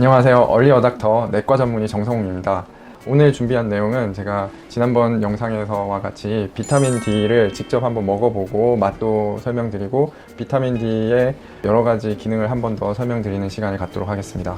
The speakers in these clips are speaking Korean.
안녕하세요. 얼리 어닥터 내과 전문의 정성웅입니다. 오늘 준비한 내용은 제가 지난번 영상에서와 같이 비타민 D를 직접 한번 먹어보고 맛도 설명드리고 비타민 D의 여러 가지 기능을 한번 더 설명드리는 시간을 갖도록 하겠습니다.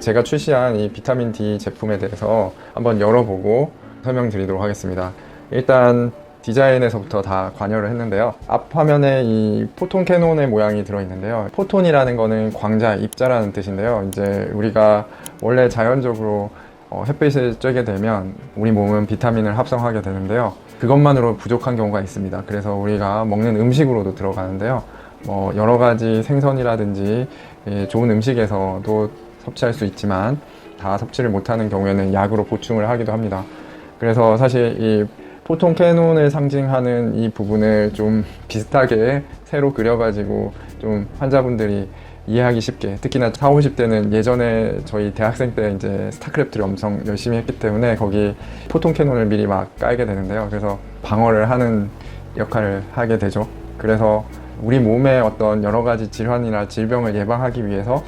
제가 출시한 이 비타민 D 제품에 대해서 한번 열어보고 설명드리도록 하겠습니다. 일단 디자인에서부터 다 관여를 했는데요. 앞 화면에 이 포톤 캐논의 모양이 들어있는데요. 포톤이라는 거는 광자, 입자라는 뜻인데요. 이제 우리가 원래 자연적으로 어, 햇빛을 쬐게 되면 우리 몸은 비타민을 합성하게 되는데요. 그것만으로 부족한 경우가 있습니다. 그래서 우리가 먹는 음식으로도 들어가는데요. 뭐 여러 가지 생선이라든지 예, 좋은 음식에서도 섭취할 수 있지만 다 섭취를 못하는 경우에는 약으로 보충을 하기도 합니다. 그래서 사실 이 포통 캐논을 상징하는 이 부분을 좀 비슷하게 새로 그려가지고 좀 환자분들이 이해하기 쉽게 특히나 4, 50대는 예전에 저희 대학생 때 이제 스타크래프트를 엄청 열심히 했기 때문에 거기 포통 캐논을 미리 막 깔게 되는데요. 그래서 방어를 하는 역할을 하게 되죠. 그래서 우리 몸의 어떤 여러 가지 질환이나 질병을 예방하기 위해서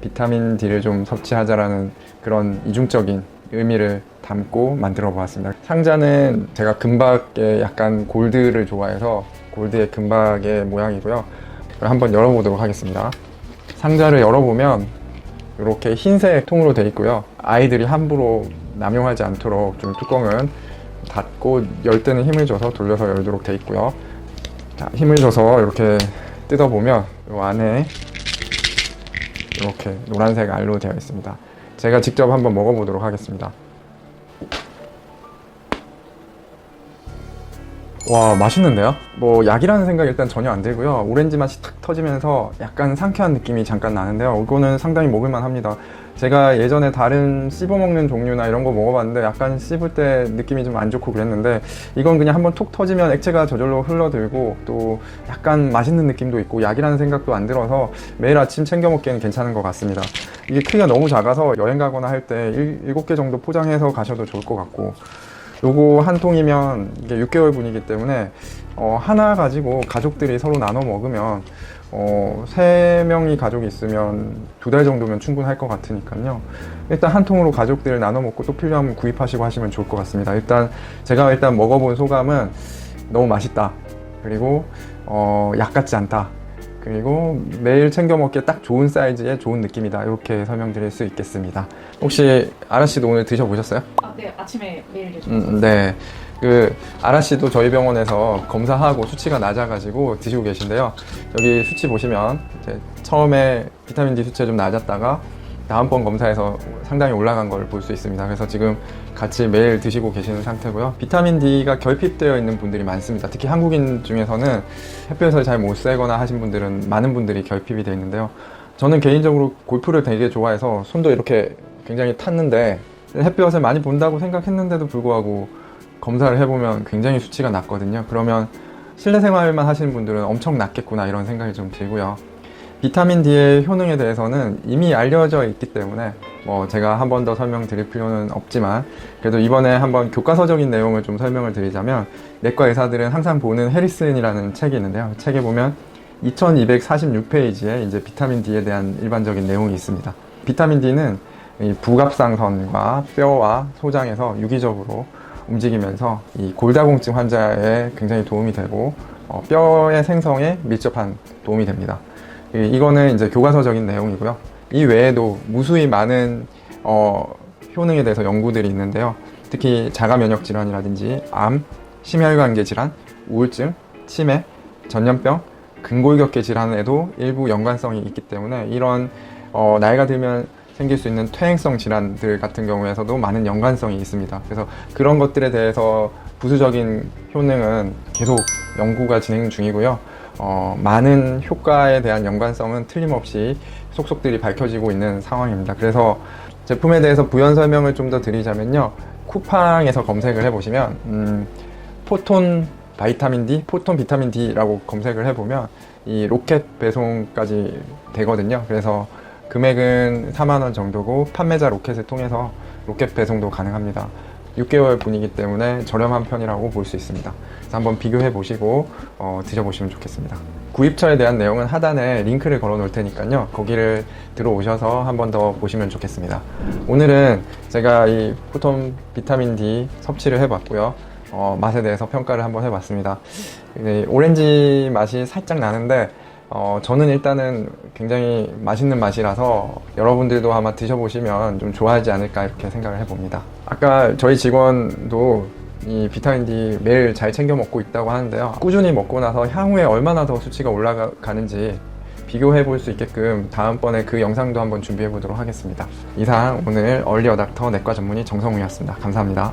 비타민 D를 좀 섭취하자라는 그런 이중적인 의미를 담고 만들어 보았습니다. 상자는 제가 금박의 약간 골드를 좋아해서 골드의 금박의 모양이고요. 한번 열어보도록 하겠습니다. 상자를 열어보면 이렇게 흰색 통으로 되어 있고요. 아이들이 함부로 남용하지 않도록 좀 뚜껑은 닫고 열 때는 힘을 줘서 돌려서 열도록 되어 있고요. 자, 힘을 줘서 이렇게 뜯어보면 이 안에 이렇게 노란색 알로 되어 있습니다. 제가 직접 한번 먹어보도록 하겠습니다. 와 맛있는데요? 뭐 약이라는 생각이 일단 전혀 안 들고요 오렌지 맛이 탁 터지면서 약간 상쾌한 느낌이 잠깐 나는데요 이거는 상당히 먹을만 합니다 제가 예전에 다른 씹어먹는 종류나 이런 거 먹어봤는데 약간 씹을 때 느낌이 좀 안 좋고 그랬는데 이건 그냥 한번 톡 터지면 액체가 저절로 흘러들고 또 약간 맛있는 느낌도 있고 약이라는 생각도 안 들어서 매일 아침 챙겨 먹기에는 괜찮은 것 같습니다. 이게 크기가 너무 작아서 여행 가거나 할 때 7개 정도 포장해서 가셔도 좋을 것 같고 요거 한 통이면 이게 6개월 분이기 때문에 어, 하나 가지고 가족들이 서로 나눠 먹으면 어, 3명이 가족이 있으면 두 달 정도면 충분할 것 같으니까요. 일단 한 통으로 가족들 나눠 먹고 또 필요하면 구입하시고 하시면 좋을 것 같습니다. 일단 제가 일단 먹어본 소감은 너무 맛있다. 그리고 어, 약 같지 않다. 그리고 매일 챙겨 먹기에 딱 좋은 사이즈의 좋은 느낌이다. 이렇게 설명드릴 수 있겠습니다. 혹시 아라 씨도 오늘 드셔보셨어요? 아, 네, 아침에 매일 드죠. 음, 네. 그 아라 씨도 저희 병원에서 검사하고 수치가 낮아가지고 드시고 계신데요. 여기 수치 보시면 이제 처음에 비타민 D 수치가 좀 낮았다가 다음번 검사에서 상당히 올라간 걸 볼 수 있습니다. 그래서 지금 같이 매일 드시고 계시는 상태고요. 비타민 D가 결핍되어 있는 분들이 많습니다. 특히 한국인 중에서는 햇볕을 잘 못 쐬거나 하신 분들은 많은 분들이 결핍이 되어 있는데요. 저는 개인적으로 골프를 되게 좋아해서 손도 이렇게 굉장히 탔는데 햇볕을 많이 본다고 생각했는데도 불구하고 검사를 해보면 굉장히 수치가 낮거든요. 그러면 실내 생활만 하시는 분들은 엄청 낮겠구나 이런 생각이 좀 들고요. 비타민 D의 효능에 대해서는 이미 알려져 있기 때문에 뭐 제가 한 번 더 설명드릴 필요는 없지만 그래도 이번에 한번 교과서적인 내용을 좀 설명을 드리자면 내과 의사들은 항상 보는 해리슨이라는 책이 있는데요. 책에 보면 2246페이지에 이제 비타민 D에 대한 일반적인 내용이 있습니다. 비타민 D는 이 부갑상선과 뼈와 소장에서 유기적으로 움직이면서 이 골다공증 환자에 굉장히 도움이 되고 어, 뼈의 생성에 밀접한 도움이 됩니다. 이- 이거는 이제 교과서적인 내용이고요. 이 외에도 무수히 많은 어, 효능에 대해서 연구들이 있는데요. 특히 자가 면역 질환이라든지 암, 심혈관계 질환, 우울증, 치매, 전염병, 근골격계 질환에도 일부 연관성이 있기 때문에 이런 어, 나이가 들면 생길 수 있는 퇴행성 질환들 같은 경우에서도 많은 연관성이 있습니다. 그래서 그런 것들에 대해서 부수적인 효능은 계속 연구가 진행 중이고요. 어, 많은 효과에 대한 연관성은 틀림없이 속속들이 밝혀지고 있는 상황입니다. 그래서 제품에 대해서 부연 설명을 좀 더 드리자면요. 쿠팡에서 검색을 해보시면, 음, 포톤 바이타민 D, 포톤 비타민 D라고 검색을 해보면 이 로켓 배송까지 되거든요. 그래서 금액은 4만원 정도고 판매자 로켓을 통해서 로켓 배송도 가능합니다. 6개월 분이기 때문에 저렴한 편이라고 볼 수 있습니다. 그래서 한번 비교해 보시고 어, 드셔보시면 좋겠습니다. 구입처에 대한 내용은 하단에 링크를 걸어 놓을 테니까요. 거기를 들어오셔서 한번 더 보시면 좋겠습니다. 오늘은 제가 이 포톤 비타민 D 섭취를 해봤고요. 어, 맛에 대해서 평가를 한번 해봤습니다. 네, 오렌지 맛이 살짝 나는데 어, 저는 일단은 굉장히 맛있는 맛이라서 여러분들도 아마 드셔보시면 좀 좋아하지 않을까 이렇게 생각을 해봅니다. 아까 저희 직원도 이 비타민 D 매일 잘 챙겨 먹고 있다고 하는데요. 꾸준히 먹고 나서 향후에 얼마나 더 수치가 올라가는지 비교해 볼 수 있게끔 다음번에 그 영상도 한번 준비해 보도록 하겠습니다. 이상 오늘 얼리어닥터 내과 전문의 정성우였습니다. 감사합니다.